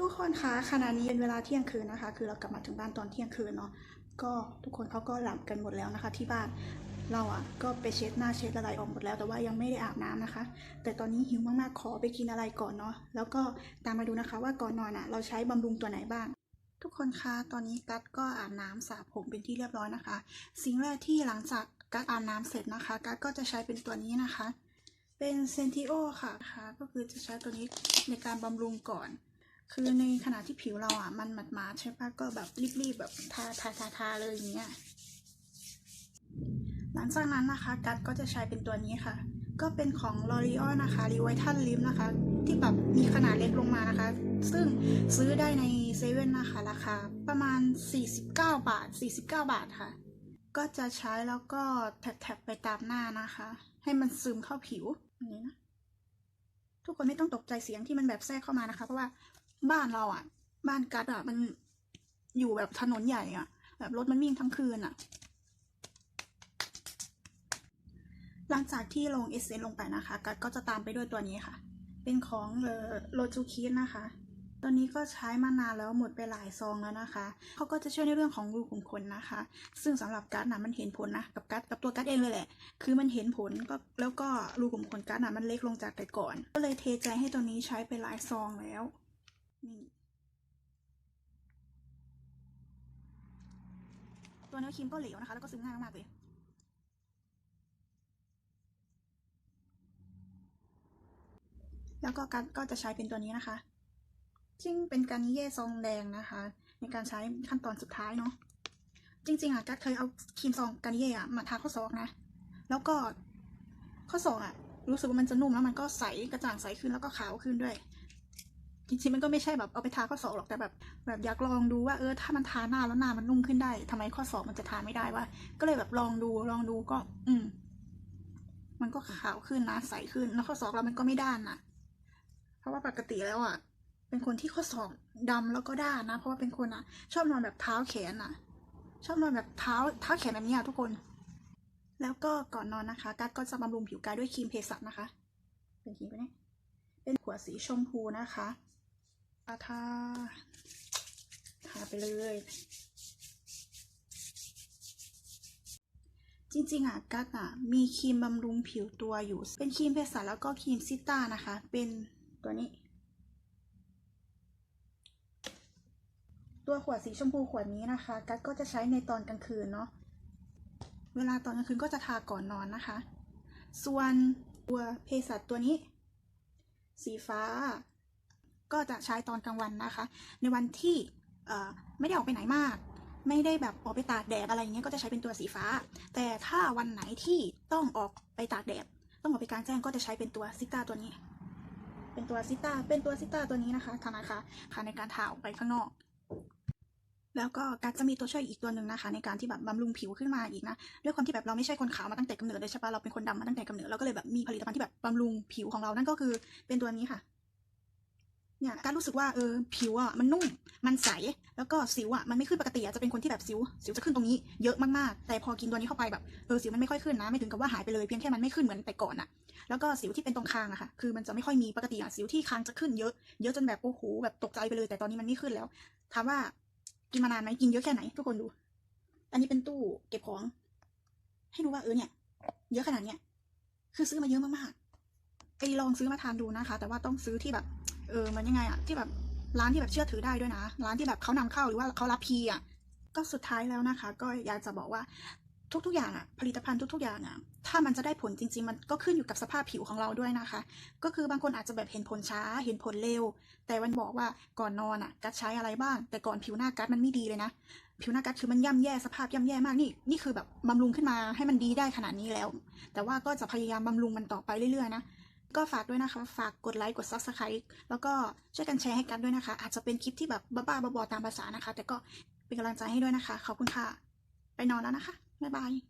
ทุกคนคะขณะนี้เป็นเวลาเที่ยงคืนนะคะ คือเรากลับมาถึงบ้านตอนเที่ยงคืนเนาะก็ทุกคนเขาก็หลับกันหมดแล้วนะคะ ที่บ้านเราอะก็ไปเช็ดหน้าเช็ดอะไรออกหมดแล้วแต่ว่ายังไม่ได้อาบน้ำนะคะ แต่ตอนนี้หิวมากๆขอไปกินอะไรก่อนเนาะแล้วก็ตามมาดูนะคะว่าก่อนนอนอะ เราใช้บำรุงตัวไหนบ้าง ทุกคนคะตอนนี้กัดก็อาบน้ำสระผมเป็นที่เรียบร้อยนะคะ สิ่งแรกที่หลังจากกัดอาบน้ำเสร็จนะคะกัดก็จะใช้เป็นตัวนี้นะคะ เป็นเซนติโอค่ะนะคะก็คือจะใช้ตัวนี้ในการบำรุงก่อน คือในขณะที่ผิวเราอะ มันหมาดๆใช่ปะก็แบบรีบๆแบบทาทาทาทาเลยอย่างเงี้ยหลังจากนั้นนะคะ กัดก็จะใช้เป็นตัวนี้ค่ะ ก็เป็นของ L'Oreal นะคะ r e v i t a l Lip นะคะ ที่แบบมีขนาดเล็กลงมานะคะ ซึ่งซื้อได้ในเซเว่นนะคะ ราคาประมาณ 49 บาท 49 บาทค่ะ ก็จะใช้แล้วก็แท็บๆไปตามหน้านะคะ ให้มันซึมเข้าผิวอย่างนี้นะทุกคนไม่ต้องตกใจเสียงที่มันแบบแทรกเข้ามานะคะ เพราะว่า บ้านเราอะ บ้านกัดอะ มันอยู่แบบถนนใหญ่อะ แบบรถมันวิ่งทั้งคืนอะ หลังจากที่ลงเอเซนลงไปนะคะ กัดก็จะตามไปด้วยตัวนี้ค่ะ เป็นของเออโลจูคิสนะคะตอนนี้ก็ใช้มานานแล้วหมดไปหลายซองแล้วนะคะ เขาก็จะช่วยในเรื่องของรูขุมขนนะคะ ซึ่งสำหรับกัดนะมันเห็นผลนะกับกัดกับตัวกัดเองเลยแหละ คือมันเห็นผลก็แล้วก็รูขุมขนกัดนะมันเล็กลงจากแต่ก่อน ก็เลยเทใจให้ตัวนี้ใช้ไปหลายซองแล้ว นี่ ตัวเนื้อครีมก็เหลวนะคะ แล้วก็ซึมง่ายมากเลยแล้วก็ก็จะใช้เป็นตัวนี้นะคะ ซึ่งเป็นการนิเย่ซองแดงนะคะ ในการใช้ขั้นตอนสุดท้ายเนาะ จริง ๆอะกัดเคยเอาครีมซองการนิเย่อะมาทาข้อศอกนะ แล้วก็ข้อศอกอะ รู้สึกว่ามันจะนุ่มแล้วมันก็ใสกระจ่างใสขึ้นแล้วก็ขาวขึ้นด้วย จริงๆมันก็ไม่ใช่แบบเอาไปทาข้อศอกหรอกแต่แบบ แบบอยากลองดูว่าเออถ้ามันทาหน้าแล้วหน้ามันนุ่มขึ้นได้ทำไมข้อศอกมันจะทาไม่ได้วะก็เลยแบบลองดูลองดูก็ อืม มันก็ขาวขึ้นนะใสขึ้นแล้วข้อศอกเรามันก็ไม่ด้านนะเพราะว่าปกติแล้วอะเป็นคนที่ข้อศอกดำแล้วก็ด้านนะ เพราะว่าเป็นคนอะ ชอบนอนแบบเท้าแขนอะ ชอบนอนแบบเท้าเท้าแขนแบบนี้อะทุกคน แล้วก็ก่อนนอนนะคะกัดก็จะบำรุงผิวกายด้วยครีมเภสัชนะคะ เป็นครีมตัวนี้เป็นขวดสีชมพูนะคะาทาทาไปเลย จริงๆอะกัดอะ มีครีมบำรุงผิวตัวอยู่ เป็นครีมเภสัชแล้วก็ครีมซิต้านะคะ เป็นตัวนี้ ตัวขวดสีชมพูขวดนี้นะคะ กัดก็จะใช้ในตอนกลางคืนเนาะ เวลาตอนกลางคืนก็จะทาก่อนนอนนะคะ ส่วนตัวเภสัชตัวนี้ สีฟ้า ก็จะใช้ตอนกลางวันนะคะ ในวันที่ไม่ได้ออกไปไหนมาก ไม่ได้แบบออกไปตากแดดอะไรอย่างเงี้ยก็จะใช้เป็นตัวสีฟ้า แต่ถ้าวันไหนที่ต้องออกไปตากแดด ต้องออกไปกลางแจ้งก็จะใช้เป็นตัวซิต้าตัวนี้ เป็นตัวซิต้าเป็นตัวซิต้าตัวนี้นะคะทานะคะค่ะในการทาออกไปข้างนอกแล้วก็กัดจะมีตัวช่วยอีกตัวหนึ่งนะคะ ในการที่แบบบำรุงผิวขึ้นมาอีกนะด้วยความที่แบบเราไม่ใช่คนขาวมาตั้งแต่กำเนิดเลยใช่ปะเราเป็นคนดำมาตั้งแต่กำเนิดเราก็เลยแบบมีผลิตภัณฑ์ที่แบบบำรุงผิวของเรานั่นก็คือเป็นตัวนี้ค่ะ เนี่ยการรู้สึกว่าเออผิวอะมันนุ่มมันใส แล้วก็สิวอะมันไม่ขึ้นปกติอะจะเป็นคนที่แบบสิว สิวจะขึ้นตรงนี้เยอะมากๆ แต่พอกินตัวนี้เข้าไปแบบเออสิวมันไม่ค่อยขึ้นนะไม่ถึงกับว่าหายไปเลยเพียงแค่มันไม่ขึ้นเหมือนแต่ก่อนอะแล้วก็สิวที่เป็นตรงคางอะค่ะ คือมันจะไม่ค่อยมีปกติอะสิวที่คางจะขึ้นเยอะ เยอะจนแบบโอ้โหแบบตกใจไปเลย แต่ตอนนี้มันไม่ขึ้นแล้ว ถามว่ากินมานานไหมกินเยอะแค่ไหน ทุกคนดู อันนี้เป็นตู้เก็บของ ให้ดูว่าเออเนี่ย เยอะขนาดเนี้ย คือซื้อมาเยอะมากๆไปลองซื้อมาทานดูนะคะ แต่ว่าต้องซื้อที่แบบ เออมันยังไงอะที่แบบร้านที่แบบเชื่อถือได้ด้วยนะ ร้านที่แบบเขานำเข้าหรือว่าเขารับพีอะก็สุดท้ายแล้วนะคะ ก็อยากจะบอกว่าทุกๆอย่างอะผลิตภัณฑ์ทุกๆอย่างอะถ้ามันจะได้ผลจริง ๆ มันก็ขึ้นอยู่กับสภาพผิวของเราด้วยนะคะ ก็คือบางคนอาจจะแบบเห็นผลช้าเห็นผลเร็ว แต่วันบอกว่าก่อนนอนอะกัดใช้อะไรบ้าง แต่ก่อนผิวหน้ากัดมันไม่ดีเลยนะผิวหน้ากัดคือมันย่ำแย่สภาพย่ำแย่มากนี่นี่คือแบบบำรุงขึ้นมาให้มันดีได้ขนาดนี้แล้ว แต่ว่าก็จะพยายามบำรุงมันต่อไปเรื่อยๆนะ ก็ฝากด้วยนะคะ ฝากกดไลค์กด subscribe แล้วก็ช่วยกันแชร์ให้กันด้วยนะคะ อาจจะเป็นคลิปที่แบบบ้าๆบอๆตามภาษานะคะ แต่ก็เป็นกำลังใจให้ด้วยนะคะ ขอบคุณค่ะ ไปนอนแล้วนะคะ บ๊ายบาย